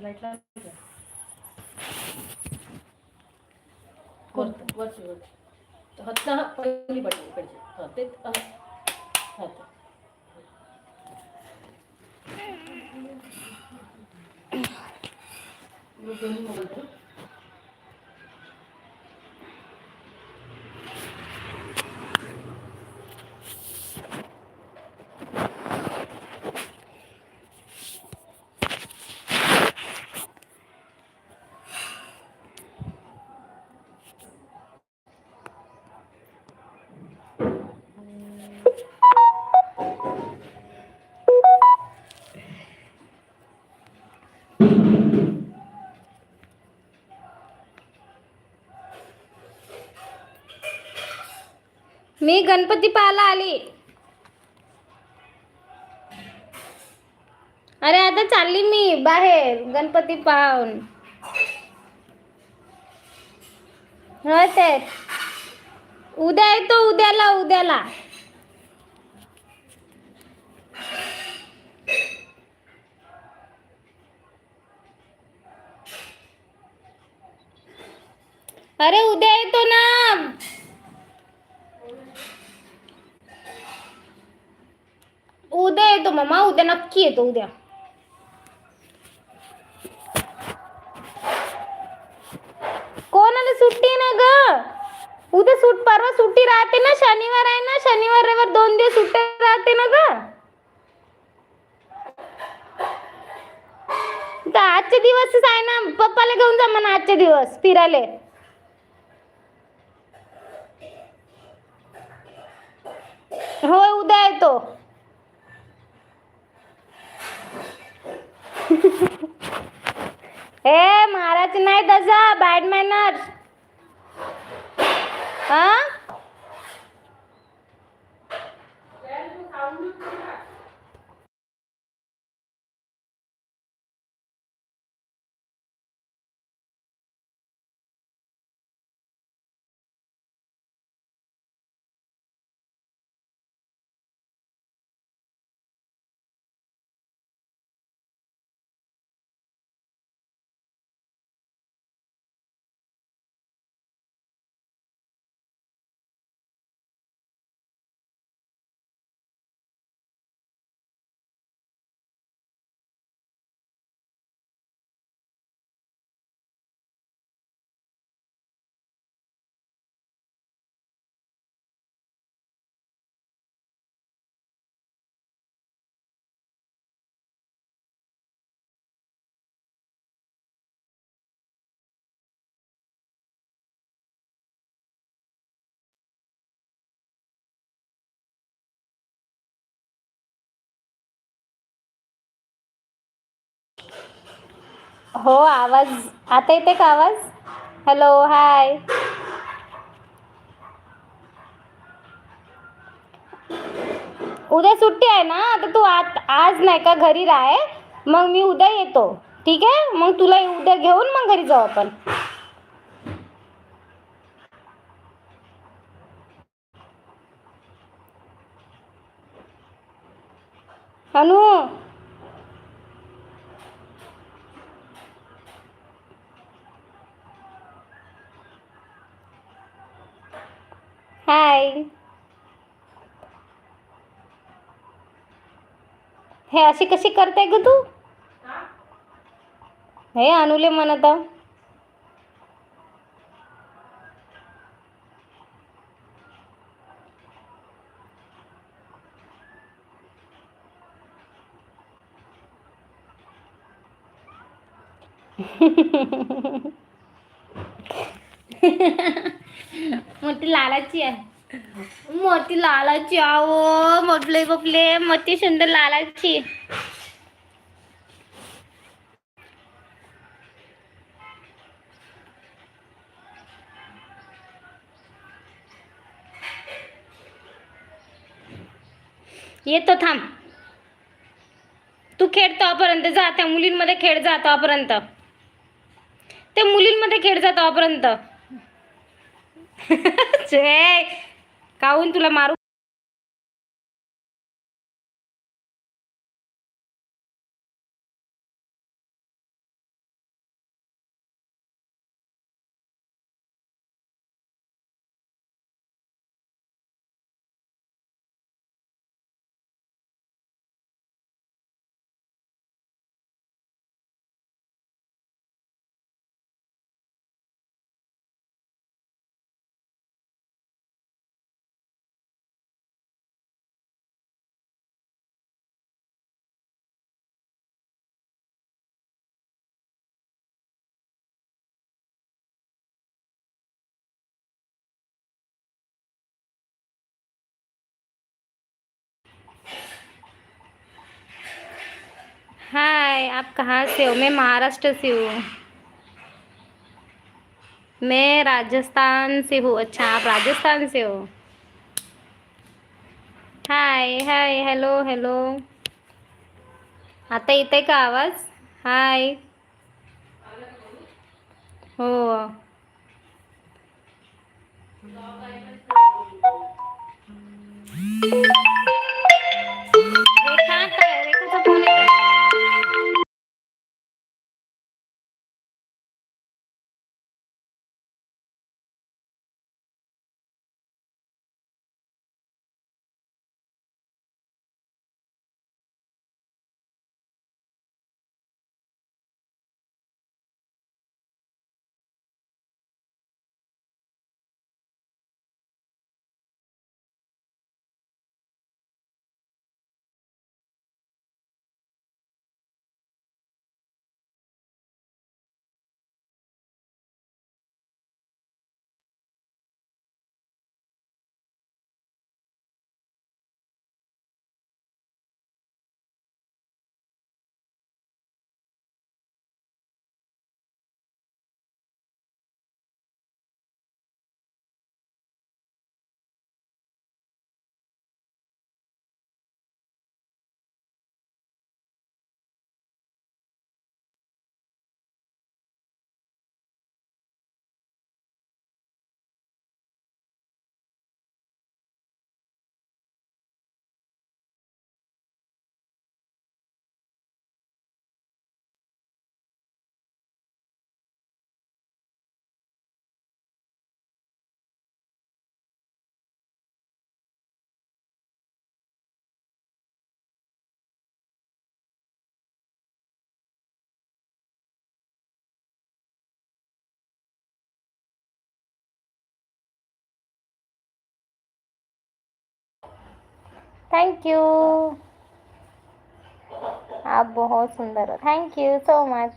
हाताचं light लावली का? वरती वरती वरती हातचा हा पहिली बटन इकडची. हां ते हां दोन्ही मोबाईल मी गणपती पाहायला आली. अरे आता चालली मी बाहेर गणपती पाहून. हो उद्या येतो उद्याला उद्याला अरे उद्या येतो ना उद्या येतो मामा उद्या नक्की येतो उद्या. कोणाला सुट्टी ना ग? उद्या सुट परवा सुट्टी राहते ना शनिवार आहे ना शनिवार रविवार दोन दिवस सुट्टी राहते ना ग. आजचे दिवसच आहे ना पप्पाला घेऊन जा म्हणा आजचे दिवस फिरायला होय उद्या येतो ए महाराज नाही तसा बॅड मॅनर हा? हो आवाज. आता येते का आवाज? हॅलो हाय उद्या सुट्टी आहे ना आता तू आत आज नाही का घरी राह. मग मी उद्या येतो. ठीक आहे? मग तुला उद्या घेऊन मग घरी जाऊ आपण अनु हाय हे अशी कशी करते ग तू? हे अनुले म्हणत मोठी लालाची आहे. मोठी लालाची आहो मोठले गोपले मोठी सुंदर लालाची. येतो थांब. तू खेळ तोपर्यंत जा त्या मुलींमध्ये खेळ जा तोपर्यंत. त्या मुलींमध्ये खेळ जा तोपर्यंत. काहून तुला मारू? आप कहाँ से हो? मैं महाराष्ट्र से हूँ। मैं राजस्थान से हूँ। अच्छा आप राजस्थान से हो? हाय हाय हॅलो हॅलो आता आहे का आवाज़? हाय हो। रेखा थैंक यू आप बहुत सुंदर हो। Thank you so much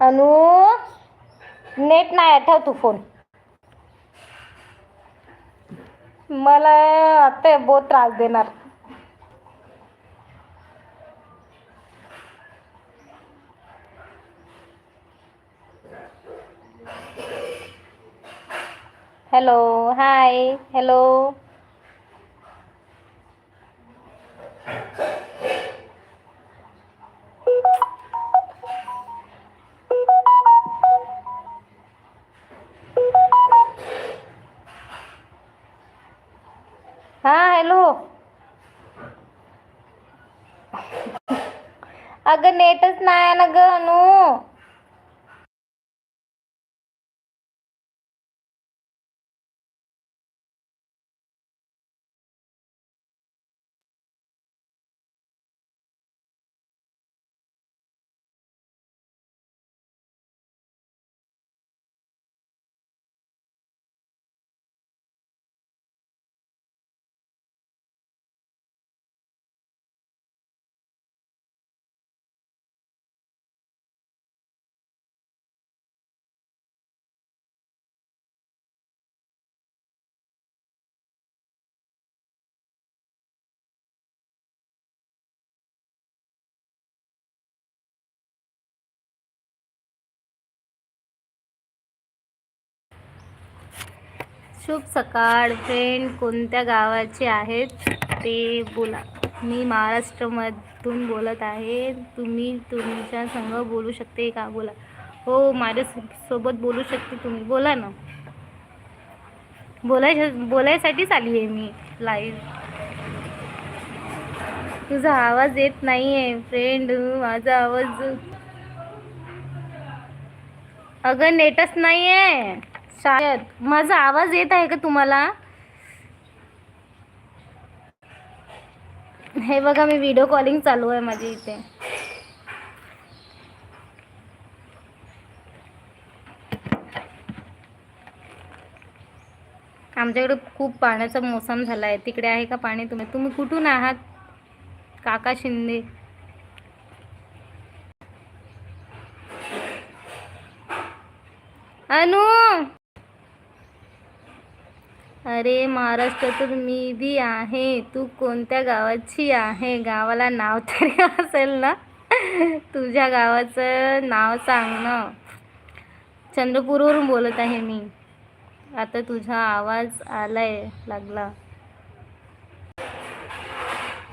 Anu net नाही आहे, ठेव तू फोन मला आता बहुत त्रास देणार. Hello hi hello. हा हॅलो. अगं नेटच नाही आहे ना गं अनु. शुभ सकाळ. फ्रेंड कोणत्या गावाचे आहेत ते बोला. मी महाराष्ट्रमधून बोलत आहे. तुम्ही तुमच्या संग बोलू शकते का? बोला. हो माझ्या सोबत बोलू शकते तुम्ही. बोला ना. बोलाय बोलायसाठीच आली आहे मी लाईव्ह तुझा आवाज येत नाही आहे फ्रेंड माझा आवाज अगं नेटच नाही आहे शायद माझा आवाज येत आहे का तुम्हाला? हे बघा मी व्हिडिओ कॉलिंग चालू आहे माझी इथे. आमच्याकडे खूप पाण्याचा मोसम झाला आहे तिकडे आहे का पाणी तुम्ही? तुम्ही कुठून आहात? काका शिंदे. अनु! अरे महाराष्ट्रातून मी बी आहे. तू कोणत्या गावाची आहे? गावाला नाव तरी असेल ना? तुझ्या गावाचं नाव सांग ना. चंद्रपूरवरून बोलत आहे मी. आता तुझा आवाज आलाय लागला.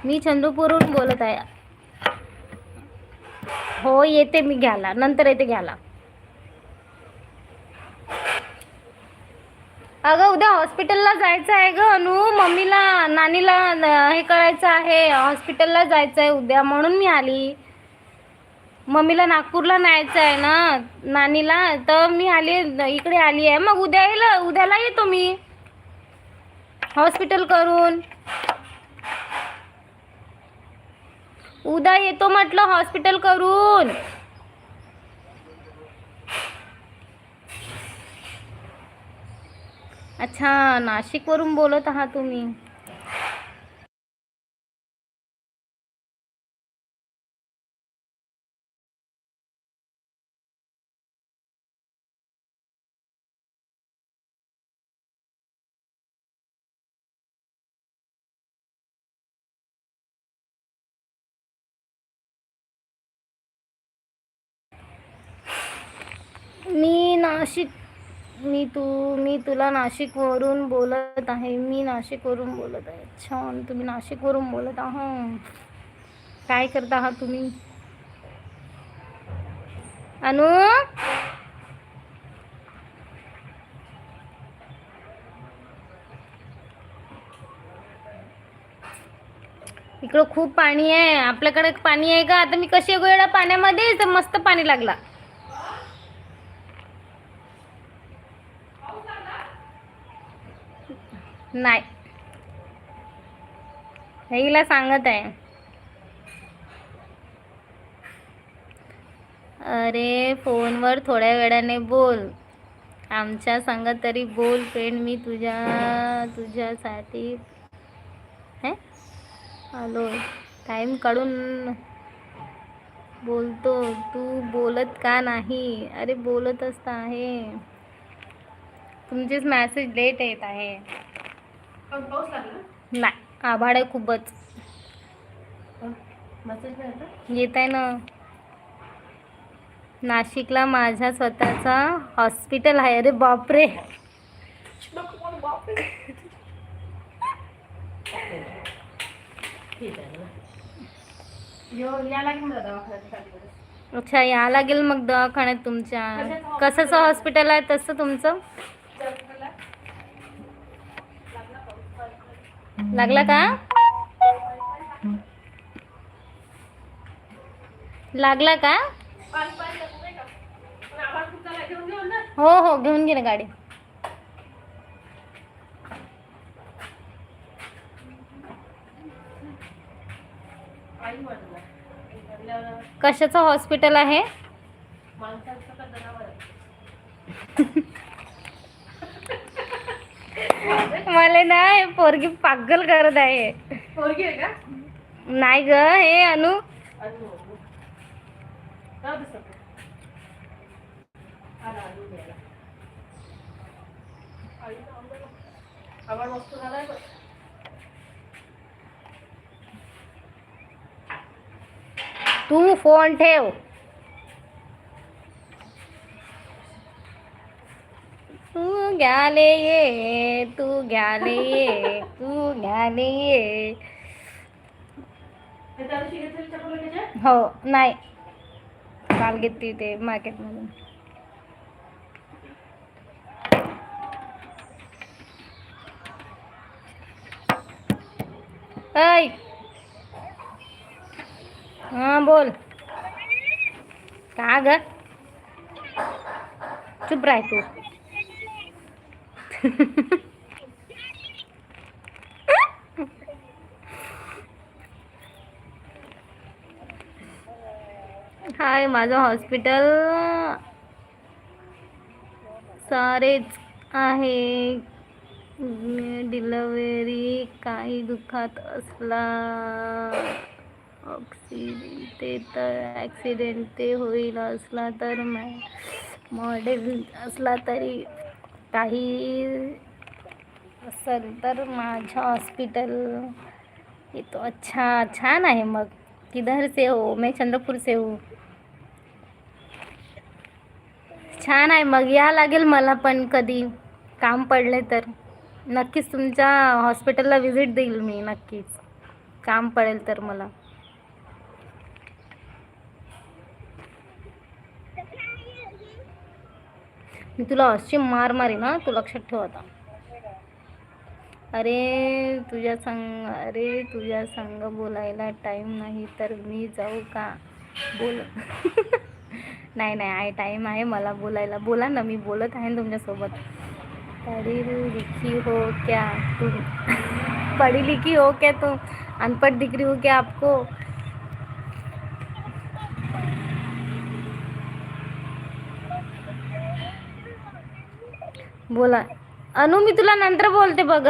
मी चंद्रपूरवरून बोलत आहे. हो येते मी घ्यायला. नंतर येते घ्यायला. अगं उद्या हॉस्पिटलला जायचं आहे ग अनु. मम्मीला नानीला हे करायचं आहे. हॉस्पिटलला जायचं आहे उद्या म्हणून मी आली. मम्मीला नागपूरला न्यायचं आहे ना नानीला. तर मी आली इकडे आली आहे. मग उद्या येईल उद्याला येतो मी. हॉस्पिटल करून. उद्या येतो म्हटलं हॉस्पिटल करून. अच्छा नाशिकवरून बोलत आहात तुम्ही. मी नाशिक मी तू मी तुला नाशिकवरून बोलत आहे. मी नाशिकवरून बोलत आहे. छान तुम्ही नाशिकवरून बोलत आहात. काय करत आहात तुम्ही? अनु? इकडं खूप पाणी आहे. आपल्याकडे पाणी आहे का? आता मी कशी गोळा पाण्यामध्ये? तर मस्त पाणी लागला. नाही. हिला सांगत आहे. अरे फोनवर थोड्या वेळाने बोल. आमच्या संगत तरी बोल फ्रेंड मी तुझ्या तुझ्यासाठी हे? हॅलो टाईम काढून बोलतो. तू बोलत का नाही? अरे बोलत असता आहे. तुमचेच मॅसेज लेट येत आहे. पण पाऊस लागला? नाही आभाळ आहे खूपच. येत आहे? ना. नाशिकला माझा स्वतःचा हॉस्पिटल आहे. अरे बापरे. अच्छा या लागेल मग दवाखान्यात तुमच्या. कशाचं हॉस्पिटल आहे? तसं तुमचं? लागला का? लागला का. हो हो घेऊन घे ना गाडी. कशाचं हॉस्पिटल आहे माणसाचं का जनावर आहे? मला ना हे पोरगी पागल करत आहे. पोरगी आहे का? नाही ग हे अनु. अनु जाऊ दे तू घ्याले ये तू घ्याले ये तू घ्याले ये? हो नाही. काल घेतली ते मार्केटमधून. ऐ. हां बोल. का ग? चुप राह तू. हाय माझं हॉस्पिटल सारेच आहे. डिलवरी काही दुखात असला. ऑक्सिजन ते तर ॲक्सिडेंट ते होईल असला तर मॉडेल असला तरी काही असेल तर माझ्या हॉस्पिटल येतो अच्छा छान आहे मग. किधर से हो? मैं चंद्रपूर से हो. छान आहे मग. या लागेल मला पण कधी. काम पडले तर. नक्कीच तुमच्या हॉस्पिटलला व्हिजिट देईल मी नक्कीच. काम पडेल तर मला. मी तुला अशी मार मारी ना तू लक्षात ठेव आता. अरे तुझ्या संग अरे तुझ्या संग बोलायला टाईम नाही तर मी जाऊ का? बोल. नाही नाही आहे टाईम आहे. मला बोलायला बोला ना मी बोलत आहे ना तुमच्यासोबत. पढ़ी लिखी हो क्या तुम? पढ़ी लिखी हो क्या तुम? अनपढ़ दिख रही हो क्या आपको? बोला. अनु मी तुला नंतर बोलते बघ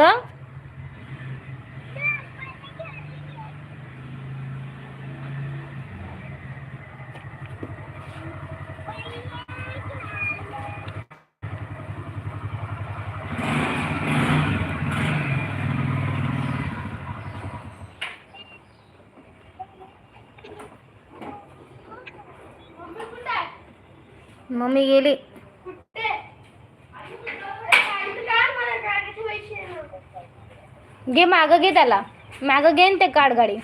मम्मी गेली. घे मागं घे त्याला. मागं घे ते काढ गाडी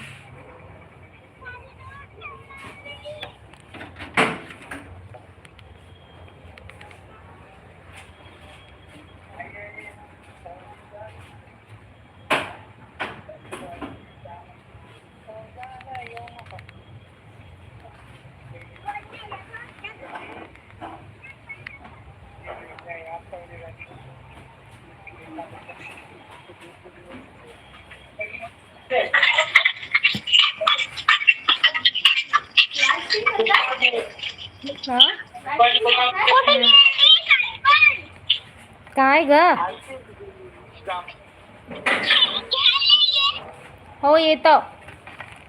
हा? काय ग हो येतो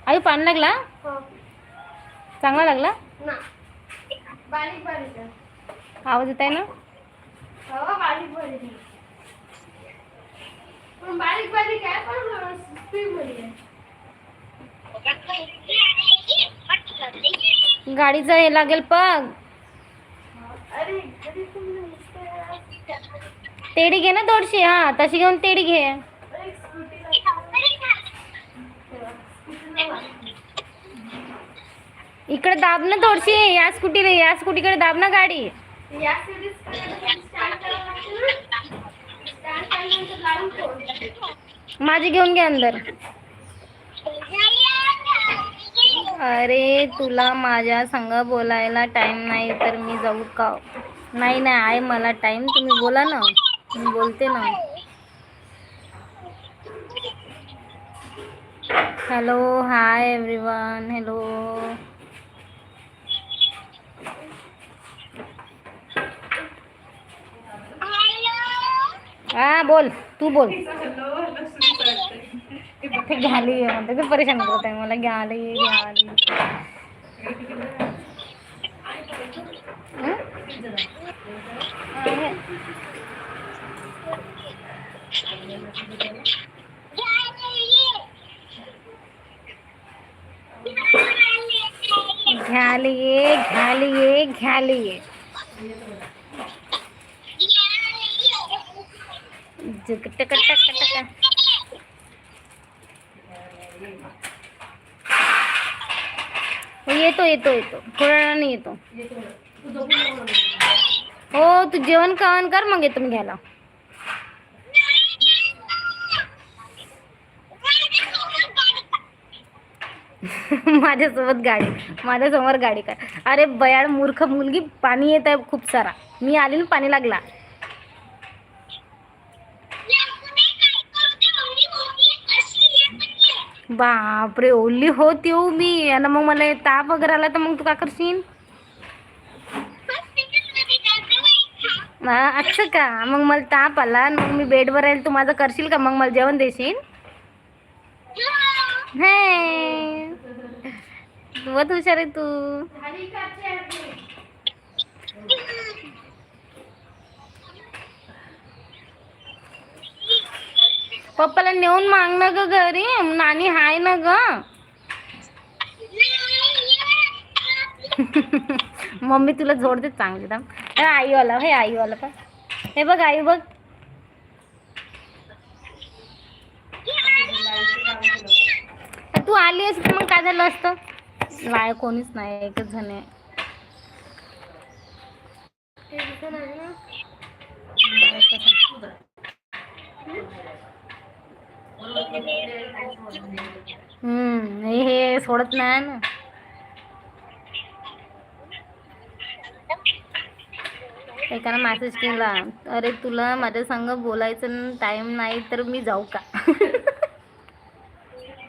आई पाणी लागला? चांगला लागला? बारीक बारीक आहे. आवाज येत आहे ना? हो, बारीक बारीक आहे. पण बारीक बारीक आहे पण स्पीडमध्ये आहे. गाडीचं हे लागेल नुसतं तेडी घे ना थोडीशी. हा तशी घेऊन तेडी घे अरे स्कूटीला तेव्हा स्कूटीला इकडे दाब ना थोडीशी या स्कूटीला या स्कूटीकडे दाब ना. गाडी माझी घेऊन घे अंदर. अरे तुला माझ्या संग बोलायला टाइम नाही तर मी जाऊ का? नाही नाही आहे मला टाइम तुम्ही बोला ना. मी बोलते ना. हॅलो हाय एव्हरीवन हॅलो हा बोल तू बोल ते घ्याली म्हणते ते परेशान करत आहे मला घ्याली घ्याली हं? आहे. घ्याली ये घ्याली हो, येतो येतो येतो. थोड्या वेळाने येतो. हो तू जेवण खावण कर मग येतो मी घ्यायला. माझ्यासोबत गाडी माझ्यासमोर गाडी काय अरे बयाड मूर्ख मुलगी पाणी येत आहे खूप सारा. मी आली ना पाणी लागला. बापरे ओली होत येऊ मी. आणि मग मला ताप वगैरे आला तर मग तू का करशील? हा, असं का? मग मला ताप आला आणि मग मी बेडवर राहील तू माझं करशील का? मग मला जेवण देशील? हे. बहुत हुशार आहे तू झाली का चहा? पप्पाला नेऊन माग ना ग घरी. नानी हाय ना ग. मम्मी तुला जोडते चांगली दाम हे आईवाला हे आईवाला पण हे बघ आई बघ. तू आली असती तर मग काय झालं असतं? नाही कोणीच नाही एकच जण आहे. हम्म हे हे सोडत नाही ना. एकानं मेसेज केला अरे तुला माझ्या संग बोलायचं टाइम नाही तर मी जाऊ का?